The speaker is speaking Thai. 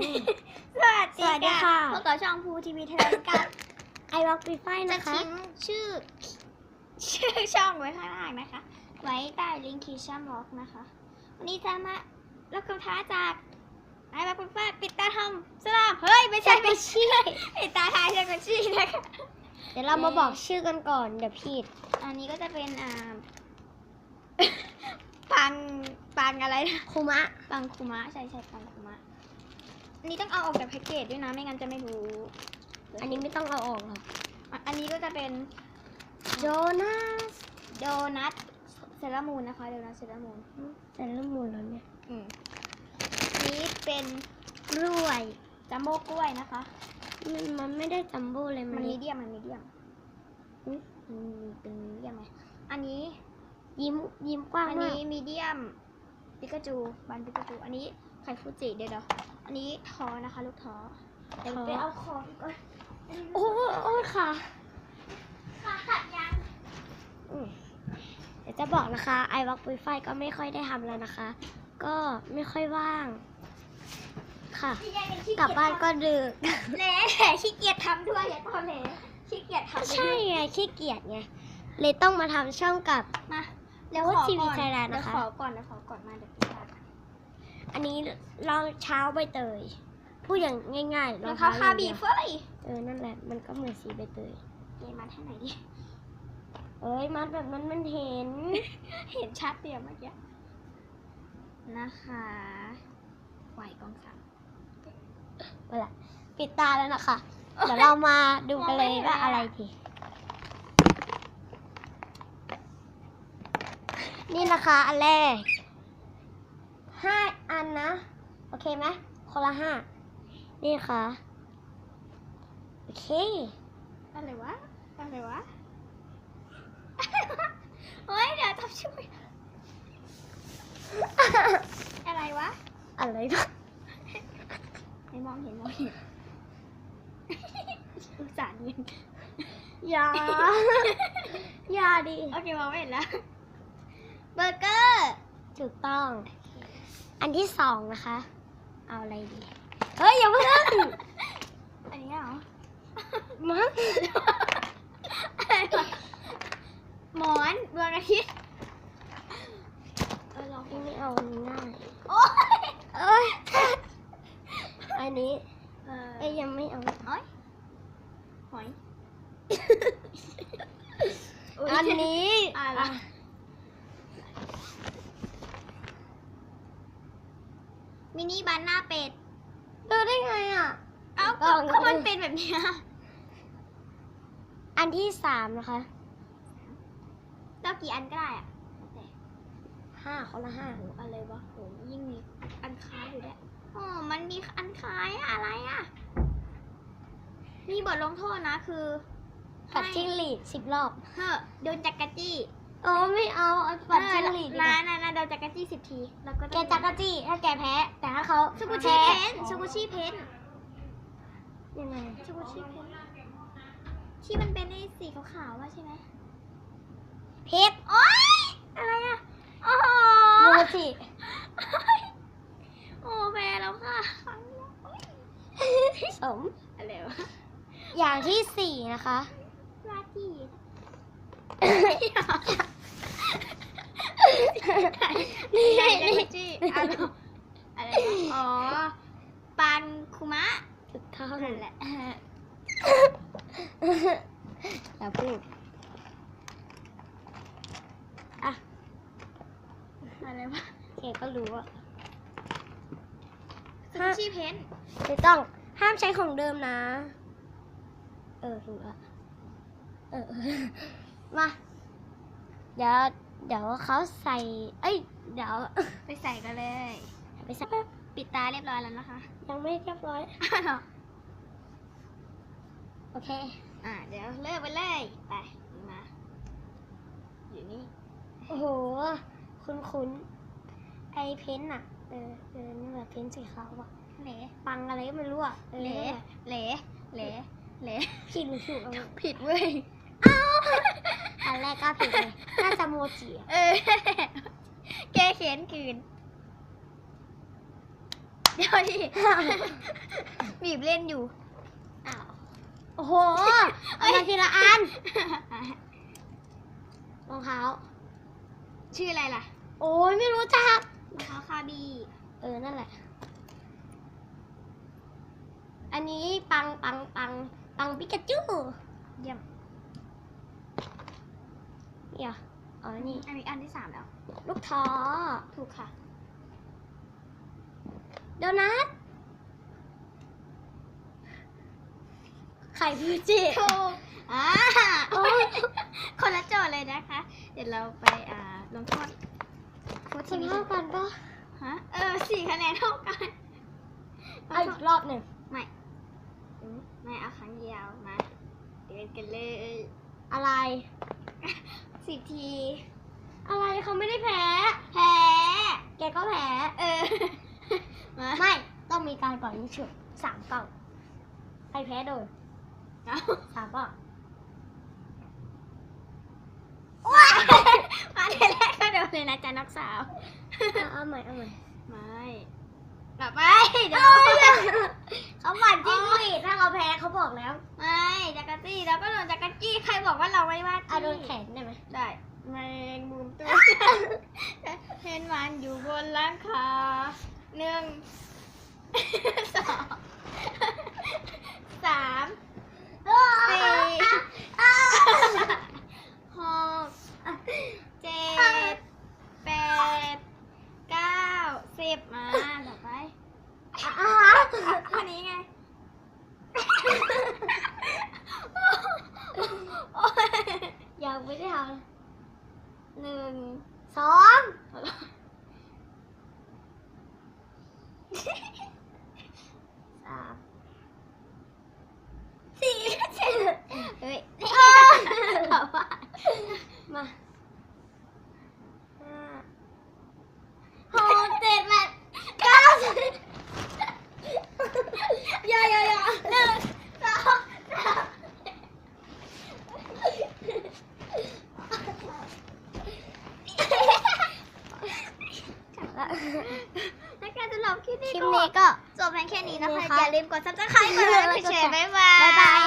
สวัสสวัสดีค่ะพบกับช่องภูทีวีเทเลนกับไอวอล์กปีไฟจะนะคะ ทิ้งชื่อ ชื่อช่องไว้ข้างล่างนะคะ ไว้ใต้ลิงก์คีชั่นบล็อกนะคะ วันนี้จะมารับคำท้าจากไอ้บักคุณฟ้าปิดตาทำสลามเฮ้ยไม่ใช่ไม่ใช่ปิดตาทายเชกุชี่นะคะ เดี๋ยวเรามาบอกชื่อกันก่อนเดี๋ยวผิดอันนี้ก็จะเป็นอ่า ปังปังอะไรนะคุมะปังคุมะใช่ใช่ปังคุมะ อันนี้ต้องเอาออกจากแพ็กเกจด้วยนะ ไม่งั้นจะไม่รู้ อันนี้ไม่ต้องเอาออกหรอกอะอันนี้ก็จะเป็นโจนาสโดนัทเซรามูนนะคะโดนัทเซรามูนแต่ละมูลแล้วเนี่ยอืมนี้เป็นกล้วยจัมโบ้กล้วยนะคะมันมันไม่ได้จัมโบ้เลยมัมันนมีเดียมมันมีเดียมอืมอืมเป็นมีเดียมไหมอันนี้ยิ้มยิ้มกว้างอันมานี้กมีเดียมปิกาจูบันปิกาจูอันนี้ไข่ฟูจิเดี๋ยวเดี๋ยวอันนี้ทอนะคะ ลูกทอเดี๋ยวไปเอาของก่อนโอ้โอ้ค่ะขาขัดยังอืมเดี๋ยวจะบอกนะคะ ไอวอล์กปีไฟก็ไม่ค่อยได้ทำแล้วนะคะ ก็ไม่ค่อยว่าง ค่ะ กลับบ้านก็ดึกเละขี้เกียจทำด้วยอย่าตอนเละขี้เกียจทำใช่ไงขี้เกียจไงเลยต้องมาทำช่องกับมาเดี๋ยวโอ้ขอทีวีก่อนไทยแลนด์เดี๋ยวนะคะขอก่อนเดี๋ยวขอก่อนมาเดี๋ยวพี่ตัด อันนี้รองเช้าใบเตย พูดอย่างง่ายๆรองเท้าคาบีอย่งเฟ้ยเดียวเออ นั่นแหละ มันก็เหมือนสีใบเตยเกมมาท่าไหนดิเอ้ย มัดแบบนั้นมันเห็น เห็นชัดเดียวเมื่อกี้ นะคะไหวกองสามเวลาปิดตาแล้วนะคะ เดี๋ยวเรามาดูกันเลยว่าอะไรทีนี่นะคะ อันแรก ห้าอันนะ โอเคไหมคนละห้านี่ค่ะ โอเค อะไรวะ อะไรวะเฮ้ย เดี๋ยวทับช่วยอะไรวะ อะไรนะไม่มองเห็นมองเห็นอุตส่าห์เนียนอย่า อย่าดิ โอเคมองไม่เห็นแล้ว เบอร์เกอร์ ถูกต้อง อันที่สองนะคะ เอาอะไรดี เฮ้ยอย่าเพิ่งอันนี้เหรอมั้งอะไรวะหมอนดวงอาทิตย์เออลองไม่เอาอันนี้ง่ายโอ้ยเอ้ยอันนี้เออเอ้ยยังไม่เอาโอ้ยหอย อันนี้ อะไร อะ มิ นิบานหน้าเป็ดดูได้ไงอะ เอ้าถูก็กต้องก็มันเป็นแบบเนี้ยอันที่สามนะคะเจ้ากี่อันก็ได้อะแต่ห้าคนละห้าโหอะไรวะโหยิ่งมีอันคล้ายอยู่ด้วยอ๋อมันมีอันคล้ายอะอะไรอะมีบทลงโทษนะคือปัดจิ้งหรีดสิบรอบ เฮ้อโดนจักรจี้ โอ้ไม่เอาเอาปัดจิ้งหรีดดีกนะว่านะนะโดนจักรจี้สิบที แล้วก็แกจักรจี้ถ้าแกแพ้ แต่ถ้าเขาสกุชี่แพ้เพนสกุชี่เพนยังไงสกุชี่เพนที่มันเป็นไอ้สีขาวๆว่าใช่ไหมเพชรโอ๊ยอะไรอะโอ้โหโมจิโอ้แพ้แล้วค่ะสม อะไรวะอย่างที่สี่นะคะ ลาจี นี่ไงจักรจี้อะไรนะอ๋อปันคุมะถูกต้องนั่นแหละอย่าพูดอะอะไรวะแกก็รู้อะสกุชี่เพนถูกต้องห้ามใช้ของเดิมนะ เออถูกละเออมาเดี๋ยว เดี๋ยวเขาใส่ เอ้ย เดี๋ยว ไปใส่กันเลยไปใส่ปิดตาเรียบร้อยแล้วนะคะ ยังไม่เรียบร้อย โอเค อ่าเดี๋ยวเลิกไปเลย ไป มา อยู่นี่ โอ้โห คุ้นคุ้นๆไอเพ้นท์อะเออ เออนี่แบบเพ้นท์สีขาวอะเหละปังอะไรก็ไม่รู้อะออเหละนั่นแหะเหละเหละเหละผิดหรือถูกเอาผิดเว้ย อันแรกก็ผิดเลยน่าจะโมจิอะเออ แกเขียนคืน เดี๋ยวดิบีบเล่นอยู่ อ้าว โอ้โหเอามาทีละอันรองเท้า ชื่ออะไรล่ะ โอ้ยไม่รู้จักรองเท้าคาบี เออ นั่นแหละ อันนี้ปังปังปังปังปิกาจูเยี่ยม นี่เหรออ๋อนี่ อันนี้อันที่สามแล้ว ลูกท้อถูกค่ะ โดนัท ไข่ฟูจิถูกอ่าโอ้ยคนละโจทย์เลยนะคะ เดี๋ยวเราไปอ่าลงโทษโค้ชคุทีณวีเท่ากันปะฮะ เออสี่คะแนนเท่ากันเอาอีกรอบหนึ่งไม่อืมไม่เอาครั้งเดียวมา เดินกันเลย อะไร สิบที อะไรเขาไม่ได้แพ้ แพ้ แกก็แพ้ เออมาไม่ ต้องมีการก่อนยิงฉุบสามเป้าใครแพ้โดนเอาสามเป้าว้ายมาทีแรกก็โดนเลยนะจ๊ะนักสาว เอาเอาใหม่เอาใหม่ไม่ กลับไปเดี๋ยวเขาหวั่นจิ้งหรีดถ้าเขาแพ้เขาบอกแล้ว ไม่จักรจี้แล้วก็โดนจักรจี้ใครบอกว่าเราไม่ว่าเอาโดนจี้แขนได้ไหมได้แมงมุมตัวเห็นมันอยู่บนหลังคาหนึ่งสองสามสี่หกเจ็ดแปดเก้าสิบมาต่อไป อ่า อันนี้ไง ยังไม่ได้ท หนึ่งำสองสาม สี่เฮ้ยตอบว่า มาห้าหกเจ็ดแปดเก้าสิบ อย่าอย่าอย่าหนึ่งสองสาม และการสำหรับ คลิปนี้คลิปก็นี้ก็จบเพียงแค่นี้นะคะนี่ค่ะอย่าลืมกด subscribe กดไลค์กดแชร์ บ๊ายบาย บ๊ายบาย